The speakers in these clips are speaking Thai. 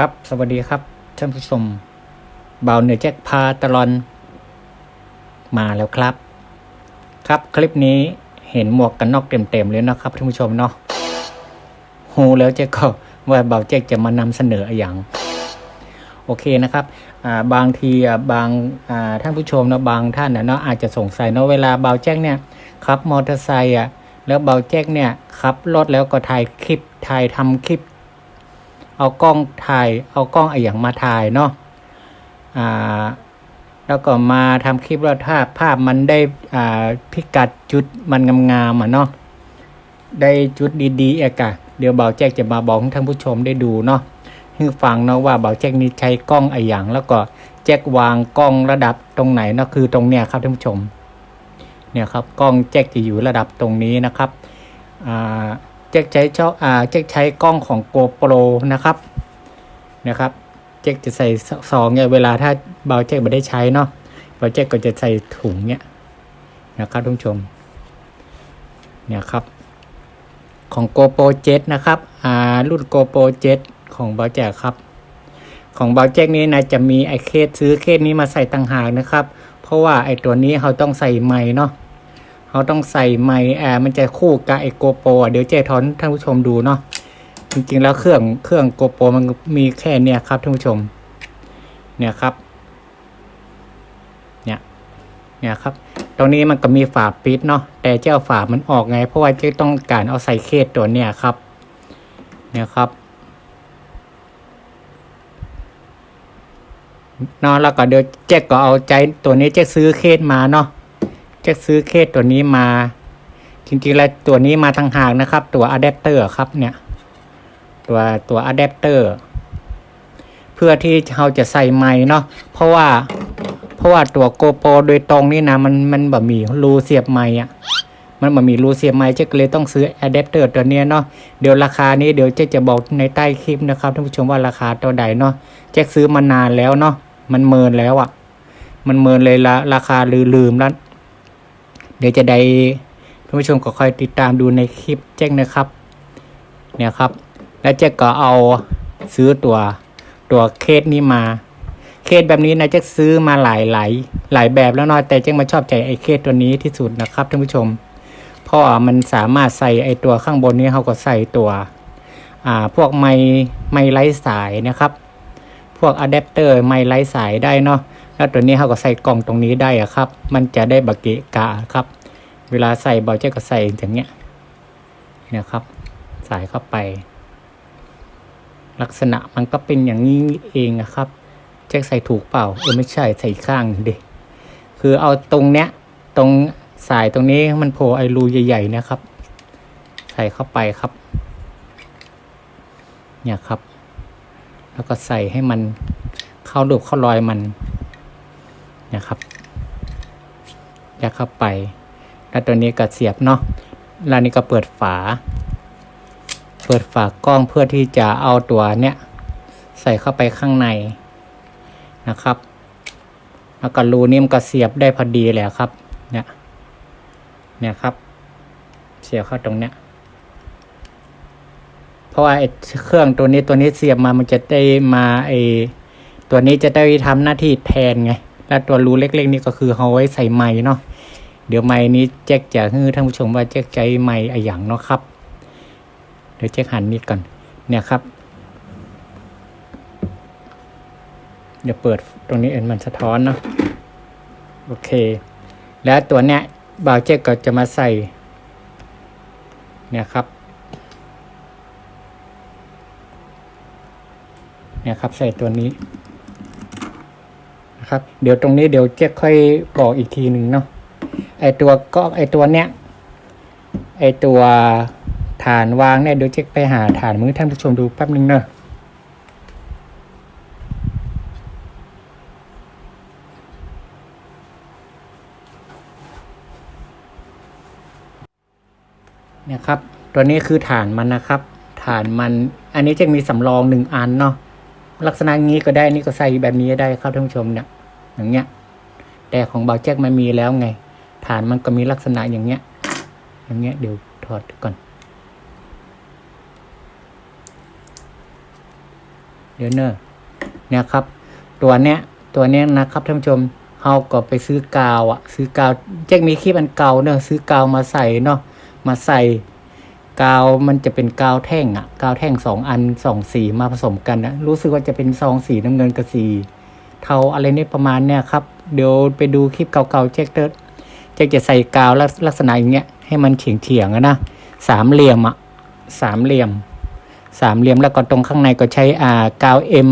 ครับ สวัสดีครับท่านผู้ชมเบาเหนือแจ็คพาตลอน มาแล้วครับ ครับคลิปนี้เห็นหมวกกันน็อกเต็มๆเลยนะครับท่านผู้ชมเนาะฮูแล้วแจ็ก็ว่าเบาแจ็คจะมานำเสนออย่าง โอเคนะครับาบางทีบางาท่านผู้ชมเนาะบางท่านเนาะอาจจะสงสัยเนาะเวลาเบาแจ็คเนี่ยขับมอเตอร์ไซค์อะแล้วเบาแจ็คเนี่ยขับรถแล้วก็ถ่ายคลิปถ่ายทำคลิป เอากล้องถ่าย เอากล้องไออย่างมาถ่ายเนาะอ่าแล้วก็มาทำคลิปแล้วถ้าภาพมันได้อ่าพิกัดจุดมันงามๆอะเนาะได้จุดดีๆเอกะเดี๋ยวเบาแจ็คจะมาบอกให้ท่านผู้ชมได้ดูเนาะให้ฟังเนาะว่าเบาแจ็คนี่ใช้กล้องไออย่าง แล้วก็แจ็ควางกล้องระดับตรงไหนเนาะคือตรงเนี้ยครับท่านผู้ชม เนี่ยครับกล้องแจ็คจะอยู่ระดับตรงนี้นะครับอ่า แจ็คใช้ชอบอ่าแจ็คใช้กล้องของ GoPro นะครับนะครับแจ็คจะใส่ซองเนี่ยเวลาถ้าเบาแจ็คไม่ได้ใช้เนาะเบาแจ็คก็จะใส่ถุงเนี่ยนะครับทุกชมเนี่ยครับของ GoPro 7นะครับอ่ารุ่น GoPro 7 ของเบาแจ็คครับ ของเบาแจ็คนี้นะจะมีไอเคสซื้อเคสนี้มาใส่ต่างหากนะครับ เพราะว่าไอตัวนี้เขาต้องใส่ไม้เนาะ เขาต้องใส่ไมค์แอร์มันจะคู่กับไอโกโปรเดี๋ยวเจทอนท่านผู้ชมดูเนาะจริงๆแล้วเครื่องเครื่องโกโปรมันมีแค่เนี่ยครับท่านผู้ชม เนี่ยครับ เนี่ยเนี่ยครับ ตรงนี้มันก็มีฝาปิดเนาะแต่เจ้าฝามันออกไง เพราะว่าเจ๊ต้องการเอาใส่เคสตัวเนี่ยครับ เนี่ยครับเนาะแล้วก็เดี๋ยวเจ๊ก็เอาใจตัวนี้เจ๊ซื้อเคสมาเนาะ จะซื้อเคสตัวนี้มา จริงๆแล้วตัวนี้มาทางหากนะครับ ตัวอะแดปเตอร์ครับเนี่ย ตัวตัวอะแดปเตอร์เพื่อที่เราจะใส่ไม้เนาะเพราะว่าเพราะว่าตัวโกโปรโดยตรงนี่นะมันมันแบบมีรูเสียบไม้อะมันแบบมีรูเสียบไม้เจ๊ก็เลยต้องซื้ออะแดปเตอร์ตัวเนี้ยเนาะเดี๋ยวราคานี้เดี๋ยวเจ๊จะบอกในใต้คลิปนะครับท่านผู้ชมว่าราคาตัวใดเนาะเจ๊ซื้อมานานแล้วเนาะมันเมินแล้วอะ่ะ มันเมินเลยละราคาลืมแล้ว เดี๋ยวจะได้ท่านผู้ชมก็คอยติดตามดูในคลิปแจ้งนะครับ เนี่ยครับ แล้วแจ็คก็เอาซื้อตัวตัวเคสนี้มา เคสแบบนี้นะแจ็คซื้อมาหลายหลายหลายแบบแล้วเนาะแต่แจ็คมาชอบใจไอ้เคสตัวนี้ที่สุดนะครับท่านผู้ชม เพราะมันสามารถใส่ไอ้ตัวข้างบนนี้เขาก็ใส่ตัวอ่าพวกไม้ไม้ไร้สายนะครับ พวกอะแดปเตอร์ไม้ไร้สายได้เนาะ แล้วตัวนี้เขาก็ใส่กล่องตรงนี้ได้อะครับ มันจะได้บะเกะกะครับ เวลาใส่เบาเจ๊ก็ใส่อย่างเงี้ยนี่ยครับใส่เข้าไป ลักษณะมันก็เป็นอย่างนี้เองนะครับแจ็คใส่ถูกเปล่าเออไม่ใช่ใส่ข้างดิคือเอาตรงเนี้ยตรงสายตรงนี้มันโผล่ไอรูใหญ่ๆนะครับ ใส่เข้าไปครับ เนี่ยครับ แล้วก็ใส่ให้มันเข้ารูปเข้ารอยมัน นะครับยัดเข้าไป แล้วตัวนี้ก็เสียบเนาะแล้วนี่ก็เปิดฝา เปิดฝากล้องเพื่อที่จะเอาตัวเนี้ยใส่เข้าไปข้างในนะครับ แล้วก็รูนี่มันก็เสียบได้พอดีแหละครับ เนี่ย เนี่ยครับ เสียบเข้าตรงเนี้ย เพราะว่าไอ้เครื่องตัวนี้ตัวนี้เสียบมามันจะได้มาไอ้ตัวนี้จะได้ทำหน้าที่แทนไง แล้วตัวรูเล็กๆนี่ก็คือเอาไว้ใส่ไม้เนาะเดี๋ยวไม้นี้แจ็คจะให้ท่านผู้ชมว่าแจ็คใจไม้อะอย่างเนาะครับ เดี๋ยวแจ็คหันนิดก่อนเนี่ยครับ เดี๋ยวเปิดตรงนี้เอ็นมันสะท้อนเนาะโอเค แล้วตัวเนี้ยบาวแจ็คก็จะมาใส่ เนี่ยครับ เนี่ยครับใส่ตัวนี้ นะครับ เดี๋ยวตรงนี้เดี๋ยวเจ๊ค่อยบอกอีกทีหนึ่งเนาะไอตัวก็ไอตัวเนี้ยไอตัวฐานวางเนี่ยเดี๋ยวเจ๊ไปหาฐานมือท่านผู้ชมดูแป๊บนึงเนอะเนี่ยครับ ตัวนี้คือฐานมันนะครับ ฐานมันอันนี้จะมีสำรองหนึ่งอันเนาะ ลักษณะงี้ก็ได้นี่ก็ใส่แบบนี้ก็ได้ครับท่านผู้ชมเนี่ยอย่างเงี้ย แต่ของเบาแจ็คมันมีแล้วไง ฐานมันก็มีลักษณะอย่างเงี้ย อย่างเงี้ยเดี๋ยวถอดก่อน เดี๋ยวเนอะเนี่ยครับ ตัวเนี้ยตัวเนี้ยนะครับท่านผู้ชมเฮาก็ไปซื้อกาวอะซื้อกาวแจ็คมีคลิปอันเก่าเนอะซื้อกาวมาใส่เนาะมาใส่ กาวมันจะเป็นกาวแท่งอะกาวแท่งสองอันสองสีมาผสมกันนะรู้สึกว่าจะเป็นซองสีน้ำเงินกับสีเทาอะไรเนี่ยประมาณเนี่ยครับ เดี๋ยวไปดูคลิปเก่าๆแจ็คเตอร์แจ็คจะใส่กาวลักลักษณะอย่างเงี้ยให้มันเฉียงเฉียงๆนะสามเหลี่ยมอะสามเหลี่ยม สามเหลี่ยมแล้วก็ตรงข้างในก็ใช้อ่ากาว M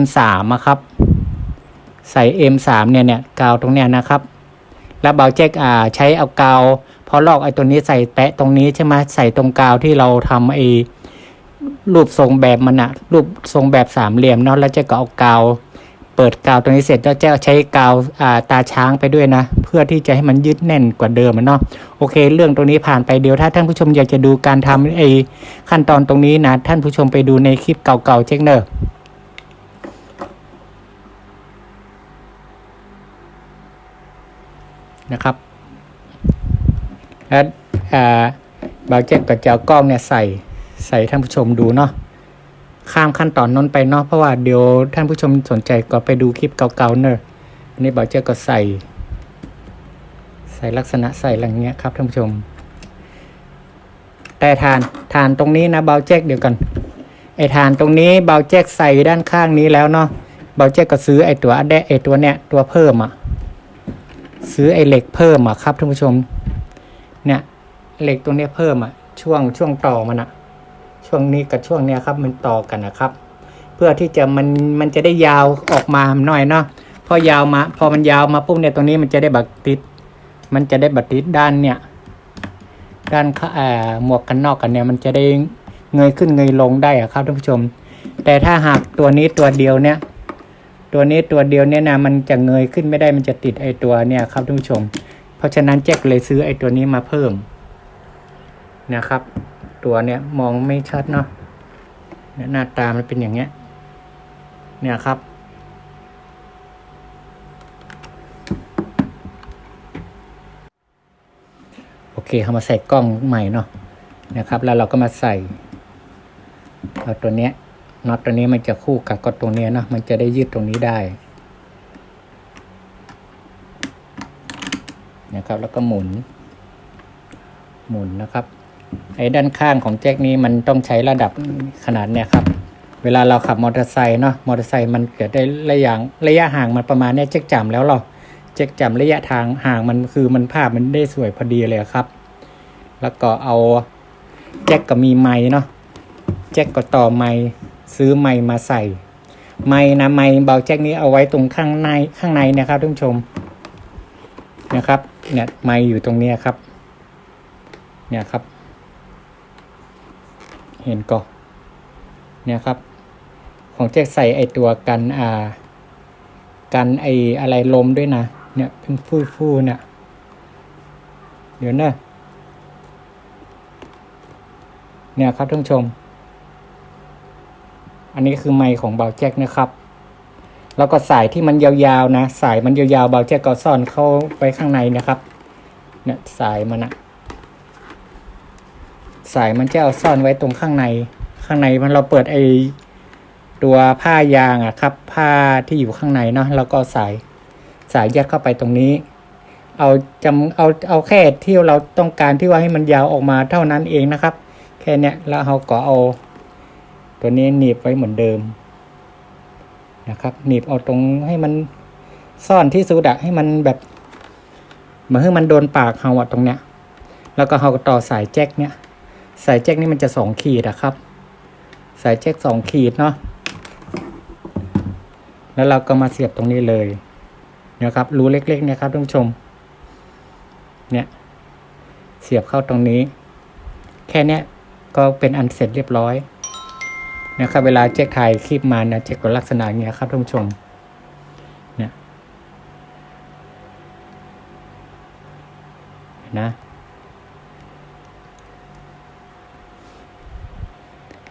M3 อะครับ ใส่ M3 เนี่ยเนี่ยกาวตรงเนี้ยนะครับ แล้วเบาแจ็คอ่าใช้เอากาว พอลอกไอ้ตัวนี้ใส่แตะตรงนี้ใช่ไหมใส่ตรงกาวที่เราทำไอ้รูปทรงแบบมันอะรูปทรงแบบสามเหลี่ยมเนาะแล้วจ็คก็เอากาวเปิดกาวตรงนี้เสร็จแล้วจ็คใช้กาวาตาช้างไปด้วยนะ เพื่อที่จะให้มันยึดแน่นกว่าเดิมเนาะโอเค เรื่องตรงนี้ผ่านไปเดี๋ยวถ้าท่านผู้ชมอยากจะดูการทำไอ้ขั้นตอนตรงนี้นะ ท่านผู้ชมไปดูในคลิปเก่าๆเช็คเนอร์นะครับ แล้วอ่าบาวเจ็ตก็จะเอากล้องเนี่ยใส่ใส่ท่านผู้ชมดูเนาะข้ามขั้นตอนน้นไปเนาะเพราะว่าเดี๋ยวท่านผู้ชมสนใจก็ไปดูคลิปเก่าๆเนอะอันนี้บาวเจ็ตก็ใส่ ใส่ลักษณะใส่อะไรเงี้ยครับท่านผู้ชม แต่ฐานฐานตรงนี้นะบาวเจ็ตเดี๋ยวกันไอฐานตรงนี้บาวเจ็ตใส่ด้านข้างนี้แล้วเนาะบาวเจ็ตก็ซื้อไอตัวแดไอตัวเนี้ยตัวเพิ่มอะซื้อไอ้เหล็กเพิ่มอะครับท่านผู้ชม เนี่ยเหล็กตรงนี้เพิ่มอะช่วงช่วงต่อมันอะช่วงนี้กับช่วงเนี้ยครับ มันต่อกันนะครับ เพื่อที่จะมันมันจะได้ยาวออกมาหน่อยเนาะพอยาวมา พอมันยาวมาปุ๊บเนี่ยตรงนี้มันจะได้บักติด มันจะได้บักติดด้านเนี่ย ด้านข้าเอ่อหมวกกันนอกกันเนี่ย มันจะได้เงยขึ้นเงยลงได้อะครับท่านผู้ชม แต่ถ้าหากตัวนี้ตัวเดียวเนี่ย ตัวนี้ตัวเดียวเนี่ยนะมันจะเงยขึ้นไม่ได้มันจะติดไอตัวเนี่ยครับท่านผู้ชม เพราะฉะนั้นแจ็คเลยซื้อไอ้ตัวนี้มาเพิ่มนะครับ ตัวเนี่ยมองไม่ชัดเนาะหน้าตามันเป็นอย่างเงี้ย เนี่ยครับ โอเคเอามาใส่กล้องใหม่เนาะนะครับ แล้วเราก็มาใส่เอาตัวเนี้ยน็อตตัวนี้มันจะคู่กับก็ตรงเนี้ยเนาะมันจะได้ยืดตรงนี้ได้ นะครับ แล้วก็หมุน หมุนนะครับ ไอ้ด้านข้างของแจ็คนี้มันต้องใช้ระดับขนาดเนี้ยครับ เวลาเราขับมอเตอร์ไซค์เนาะมอเตอร์ไซค์มันเกิดได้ระยะระยะห่างมันประมาณเนี้ยแจ็คจำแล้วเราแจ็คจำระยะทางห่างมันคือมันภาพมันได้สวยพอดีเลยครับ แล้วก็เอาแจ็คก็มีไม้เนาะแจ็คก็ต่อไม้ซื้อไม้มาใส่ ไม้นะไม้เบาแจ็คนี้เอาไว้ตรงข้างในข้างในนะครับท่านผู้ชมนะครับ เนี่ยไม้อยู่ตรงเนี้ยครับ เนี่ยครับ เห็นก็เนี่ยครับ ของแจ็คใส่ไอตัวกันอ่ากันไออะไรลมด้วยนะ เนี่ยเป็นฟูฟูๆเนี่ยเดี๋ยวนะเนี่ยครับท่านผู้ชม อันนี้คือไมค์ของเบาแจ็คนะครับ แล้วก็สายที่มันยาวๆนะ สายมันยาวๆเบาแจ็คก็ซ่อนเข้าไปข้างในนะครับเนี่ยสายมันอะสายมันจะเอาซ่อนไว้ตรงข้างใน ข้างในมันเราเปิดไอตัวผ้ายางอะครับ ผ้าที่อยู่ข้างในเนาะแล้วก็สายสายยัดเข้าไปตรงนี้ เอาจำเอาเอาแค่ที่เราต้องการที่ว่าให้มันยาวออกมาเท่านั้นเองนะครับ แค่เนี้ยแล้วเราก็เอา ตัวนี้หนีบไว้เหมือนเดิม นะครับหนีบเอาตรงให้มันซ่อนที่สุดอะให้มันแบบเหมือนให้มันโดนปากเฮาอะตรงเนี้ย แล้วก็เฮาก็ต่อสายแจ็คเนี้ยสายแจ็คนี่มันจะสองขีดอะครับ สายแจ็คสองขีดเนาะแล้วเราก็มาเสียบตรงนี้เลยนะครับรูเล็กๆเนี่ยครับท่านผู้ชม เนี่ย เสียบเข้าตรงนี้ แค่เนี้ยก็เป็นอันเสร็จเรียบร้อย นะครับเวลาเจ๊ถ่ายคลิปมานะเจ๊กก็ลักษณะเงี้ยครับท่านผู้ชมเนี่ยนะ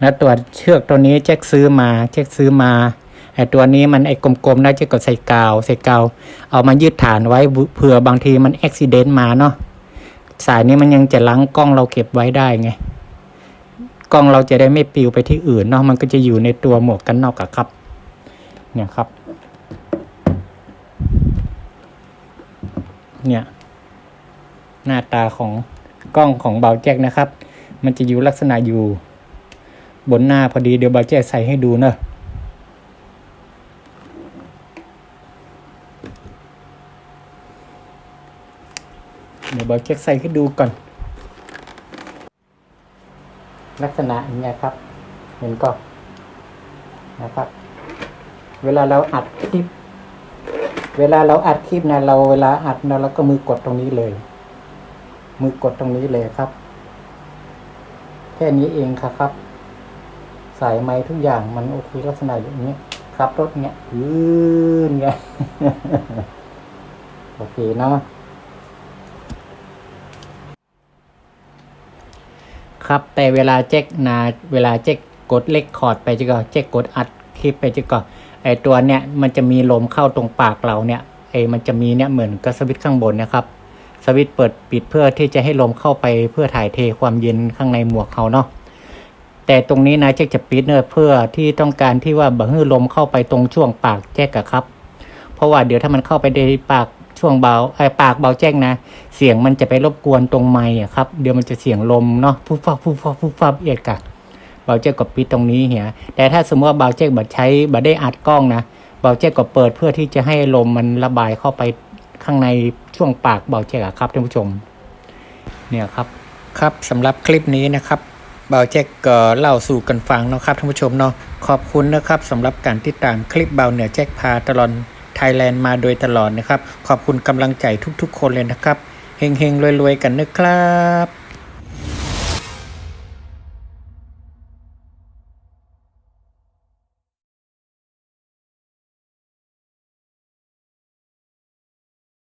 แล้วตัวเชือกตัวนี้เจ๊ซื้อมาเจ๊ซื้อมาไอตัวนี้มันไอกลมๆนะเจ๊ก็ใส่กาวใส่กาวเอามายืดฐานไว้เผื่อบางทีมันอุบิเหตุมาเนาะสายนี้มันยังจะล้างกล้องเราเก็บไว้ได้ไง กล้องเราจะได้ไม่ปลิวไปที่อื่นเนาะมันก็จะอยู่ในตัวหมวกกันน็อกอะครับ เนี่ยครับ เนี่ย หน้าตาของกล้องของเบาแจ็คนะครับ มันจะอยู่ลักษณะอยู่ บนหน้าพอดีเดี๋ยวเบาแจ็คใส่ให้ดูเนอะเดี๋ยวเบาแจ็คใส่ให้ดูก่อน ลักษณะอย่างเงี้ยครับ เห็นก็นะครับ เวลาเราอัดคลิป เวลาเราอัดคลิปนะเราเวลาอัดนะเราก็มือกดตรงนี้เลย มือกดตรงนี้เลยครับ แค่นี้เองครับครับ สายไม้ทุกอย่างมันโอเคลักษณะอย่างนี้ครับรถเนี้ยยืนเงี้ยโอเคเนาะ ครับ แต่เวลาเจ๊กนาเวลาเจ๊กกดเล็กคอร์ดไปจะก็เจ๊กกดอัดคลิปไปจะก็ไอตัวเนี้ยมันจะมีลมเข้าตรงปากเราเนี่ยไอมันจะมีเนี่ยเหมือนกับสวิตช์ข้างบนนะครับสวิตช์เปิดปิดเพื่อที่จะให้ลมเข้าไปเพื่อถ่ายเทความเย็นข้างในหมวกเขาเนาะแต่ตรงนี้นะแจ็คจะปิดเนอะเพื่อที่ต้องการที่ว่าบ่ให้ลมเข้าไปตรงช่วงปากแจ็คอะครับ เพราะว่าเดี๋ยวถ้ามันเข้าไปในปาก ช่วงเบาไอปากเบาแจ้งนะ เสียงมันจะไปรบกวนตรงไม้อะครับ เดี๋ยวมันจะเสียงลมเนาะฟูฟับฟูฟับฟูฟับเอียดกะเบาแจ้งก็ปิดตรงนี้เหียแต่ถ้าสมมติว่าเบาแจ้งบัดใช้บัดได้อัดกล้องนะเบาแจ้งก็เปิดเพื่อที่จะให้ลมมันระบายเข้าไปข้างในช่วงปากเบาแจ้งอะครับท่านผู้ชม เนี่ยครับ ครับสำหรับคลิปนี้นะครับเบาแจ็คก็เล่าสู่กันฟังเนาะครับท่านผู้ชมเนาะขอบคุณนะครับสำหรับการติดตามคลิปเบาเหนือแจ็คพาตลอด ไทยแลนด์มาโดยตลอดนะครับ ขอบคุณกำลังใจทุกๆ คนเลยนะครับเฮงๆรวยๆกันนะครับ